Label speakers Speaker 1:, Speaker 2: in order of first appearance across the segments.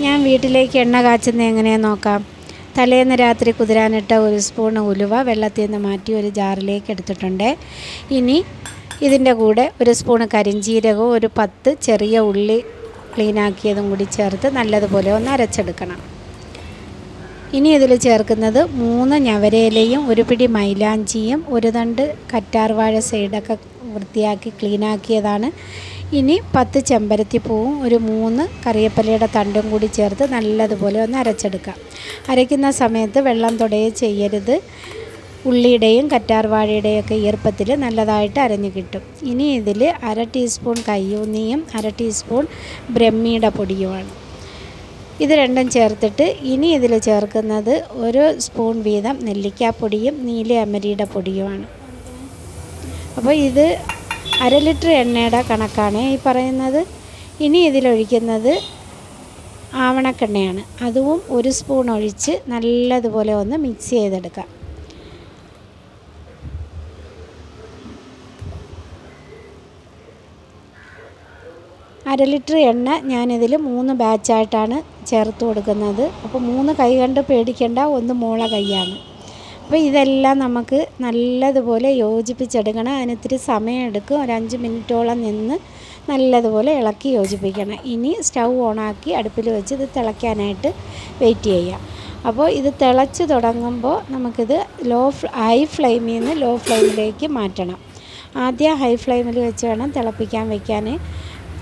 Speaker 1: ഞാൻ വീട്ടിലേക്ക് എണ്ണ കാച്ചുന്നത് എങ്ങനെയാണെന്ന് നോക്കാം. തലേന്ന് രാത്രി കുതിരാനിട്ട ഒരു സ്പൂൺ ഉലുവ വെള്ളത്തിൽ നിന്ന് മാറ്റി ഒരു ജാറിലേക്ക് എടുത്തിട്ടുണ്ട്. ഇനി ഇതിന്റെ കൂടെ ഒരു സ്പൂൺ കരിഞ്ചീരകവും ഒരു പത്ത് ചെറിയ ഉള്ളി ക്ലീനാക്കിയതും കൂടി ചേർത്ത് നല്ലതുപോലെ ഒന്ന് അരച്ചെടുക്കണം. ഇനി ഇതിൽ ചേർക്കുന്നത് മൂന്ന് ഞവരയിലയും ഒരു പിടി മൈലാഞ്ചിയും ഒരു തണ്ട് കറ്റാർവാഴ സൈഡൊക്കെ വൃത്തിയാക്കി ക്ലീനാക്കിയതാണ്. ഇനി പത്ത് ചെമ്പരത്തി പൂവും ഒരു മൂന്ന് കറിയപ്പലയുടെ തണ്ടും കൂടി ചേർത്ത് നല്ലതുപോലെ ഒന്ന് അരച്ചെടുക്കാം. അരയ്ക്കുന്ന സമയത്ത് വെള്ളം തുടയെ ചെയ്യരുത്. ഉള്ളിയുടെയും കറ്റാർവാഴയുടെയും ഒക്കെ ഈർപ്പത്തിൽ നല്ലതായിട്ട് അരഞ്ഞു കിട്ടും. ഇനി ഇതിൽ അര ടീസ്പൂൺ കയ്യൂന്നിയും അര ടീസ്പൂൺ ബ്രഹ്മിയുടെ പൊടിയുമാണ്. ഇത് രണ്ടും ചേർത്തിട്ട് ഇനി ഇതിൽ ചേർക്കുന്നത് ഒരു സ്പൂൺ വീതം നെല്ലിക്കാപ്പൊടിയും നീല അമരിയുടെ പൊടിയുമാണ്. അപ്പോൾ ഇത് അര ലിറ്റർ എണ്ണയുടെ കണക്കാണ്. ഈ പറയുന്നത് ഇനി ഇതിലൊഴിക്കുന്നത് ആവണക്കെണ്ണയാണ്. അതും ഒരു സ്പൂൺ ഒഴിച്ച് നല്ലതുപോലെ ഒന്ന് മിക്സ് ചെയ്തെടുക്കാം. അര ലിറ്റർ എണ്ണ ഞാനിതിൽ മൂന്ന് ബാച്ചായിട്ടാണ് ചേർത്ത് കൊടുക്കുന്നത്. അപ്പോൾ മൂന്ന് കൈ കണ്ട് പേടിക്കേണ്ട ഒന്ന് മോള കൈയാണ്. അപ്പോൾ ഇതെല്ലാം നമുക്ക് നല്ലതുപോലെ യോജിപ്പിച്ചെടുക്കണം. അതിനൊത്തിരി സമയം സമയമെടുക്കും. ഒരു അഞ്ച് മിനിറ്റോളം നിന്ന് നല്ലതുപോലെ ഇളക്കി യോജിപ്പിക്കണം. ഇനി സ്റ്റൗ ഓണാക്കി അടുപ്പിൽ വെച്ച് ഇത് തിളയ്ക്കാനായിട്ട് വെയിറ്റ് ചെയ്യാം. അപ്പോൾ ഇത് തിളച്ച് തുടങ്ങുമ്പോൾ നമുക്കിത് ലോ ഹൈ ഫ്ലെയിമിൽ നിന്ന് ലോ ഫ്ലെയിമിലേക്ക് മാറ്റണം. ആദ്യം ഹൈ ഫ്ലെയിമിൽ വെച്ച് വേണം തിളപ്പിക്കാൻ വയ്ക്കാൻ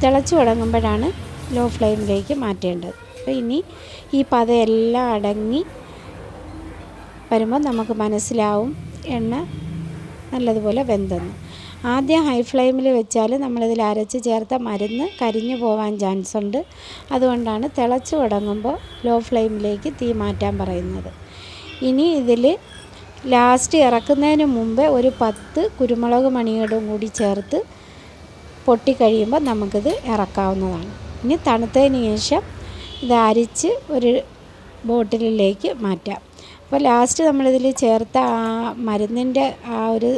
Speaker 1: തിളച്ച് തുടങ്ങുമ്പോഴാണ് ലോ ഫ്ലെയിമിലേക്ക് മാറ്റേണ്ടത്. അപ്പോൾ ഇനി ഈ പതയെല്ലാം അടങ്ങി വരുമ്പോൾ നമുക്ക് മനസ്സിലാവും എണ്ണ നല്ലതുപോലെ വെന്തെന്ന്. ആദ്യം ഹൈ ഫ്ലെയിമിൽ വെച്ചാൽ നമ്മളിതിൽ അരച്ച് ചേർത്ത മരുന്ന് കരിഞ്ഞു പോവാൻ ചാൻസ് ഉണ്ട്. അതുകൊണ്ടാണ് തിളച്ച് തുടങ്ങുമ്പോൾ ലോ ഫ്ലെയിമിലേക്ക് തീ മാറ്റാൻ പറയുന്നത്. ഇനി ഇതിൽ ലാസ്റ്റ് ഇറക്കുന്നതിന് മുമ്പേ ഒരു പത്ത് കുരുമുളക് മണിയോടും കൂടി ചേർത്ത് പൊട്ടിക്കഴിയുമ്പോൾ നമുക്കിത് ഇറക്കാവുന്നതാണ്. ഇനി തണുത്തതിന് ശേഷം ഇത് അരിച്ച് ഒരു ബോട്ടിലിലേക്ക് മാറ്റാം. അപ്പോൾ ലാസ്റ്റ് നമ്മളിതിൽ ചേർത്ത ആ മരുന്നിന്റെ ആ ഒരു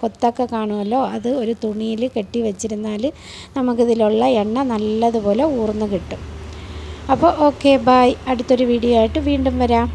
Speaker 1: കൊത്തൊക്കെ കാണുമല്ലോ അത് ഒരു തുണിയിൽ കെട്ടി വെച്ചിരുന്നാൽ നമുക്കിതിലുള്ള എണ്ണ നല്ലതുപോലെ ഊർന്ന് കിട്ടും. അപ്പോൾ ഓക്കെ ബായ് അടുത്തൊരു വീഡിയോ ആയിട്ട് വീണ്ടും വരാം.